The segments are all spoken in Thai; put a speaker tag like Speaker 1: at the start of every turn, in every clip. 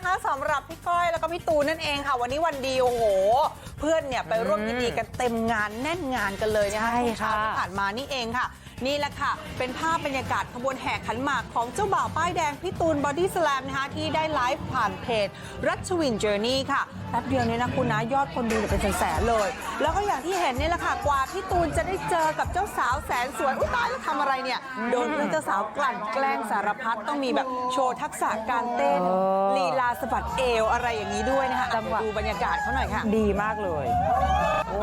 Speaker 1: นะคะสำหรับพี่ก้อยแล้วก็พี่ตูนนั่นเองค่ะ วันนี้วันดีโอ้โห เพื่อนเนี่ยไปร่วมยินดีกันเต็มงานแน่นงานกันเลยนะคะ
Speaker 2: ใช่
Speaker 1: ช่วงเช้า
Speaker 2: ค่ะ
Speaker 1: ที่ผ่านมานี่เองค่ะ นี่แหละค่ะ เป็นภาพบรรยากาศขบวนแห่ขันหมากของเจ้าบ่าวป้ายแดงพี่ตูนบอดี้สแลมนะคะที่ได้ไลฟ์ผ่านเพจรัชวินเจอร์นี่ค่ะแป๊บเดียวเนี่ยนะคุณนะยอดคนดูเนี่ยเป็นแสนๆเลย แล้วก็อย่างที่เห็นนี่แหละค่ะกว่าพี่ตูนจะได้เจอกับเจ้าสาวแสนสวยอุ้ยตายแล้วทำอะไรเนี่ย โดนเพื่อนเจ้าสาวกลั่นแกล้งสารพัดต้องมีแบบโชว์ทักษะการเต้น
Speaker 2: เออ
Speaker 1: ลีลาสะบัดเอวอะไรอย่างนี้ด้วยนะคะอะ
Speaker 2: จังหวะ
Speaker 1: เดี๋ยวดูบรรยากาศเขาหน่อยค่ะ
Speaker 2: ดีมากเลย โอ้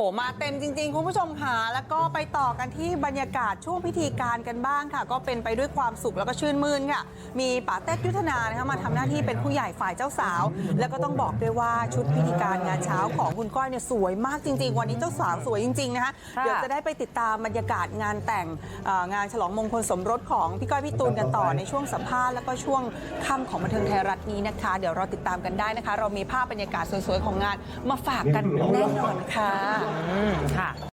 Speaker 1: หมาเต็มจริง ๆ คุณผู้ชมค่ะแล้วก็ไปต่อกันที่บรรยากาศช่วงพิธีการกันบ้างค่ะ ก็เป็นไปด้วยความสุขแล้วก็ชื่นมื่นค่ะ มีป๋าเต้ยุทธนานะคะมาทำหน้าที่เป็นผู้ใหญ่ฝ่ายเจ้าสาว แล้วก็ต้องบอกด้วยว่าชุดพิธีการงานเช้าของคุณก้อยเนี่ยสวยมากจริง ๆ วันนี้เจ้าสาวสวยจริงๆนะคะ
Speaker 2: ค่ะ
Speaker 1: เดี๋ยวจะได้ไปติดตามบรรยากาศงานแต่งเอ่องานฉลองมงคลสมรสของพี่ก้อยพี่ตูนกันต่อในช่วงสัมภาษณ์แล้วก็ช่วงค่ำของบันเทิงไทยรัฐนี้นะคะ เดี๋ยวเราติดตามกันได้นะคะ เรามีภาพบรรยากาศสวยๆของงานมาฝากกันแน่นอนค่ะ
Speaker 2: อืมค่ะ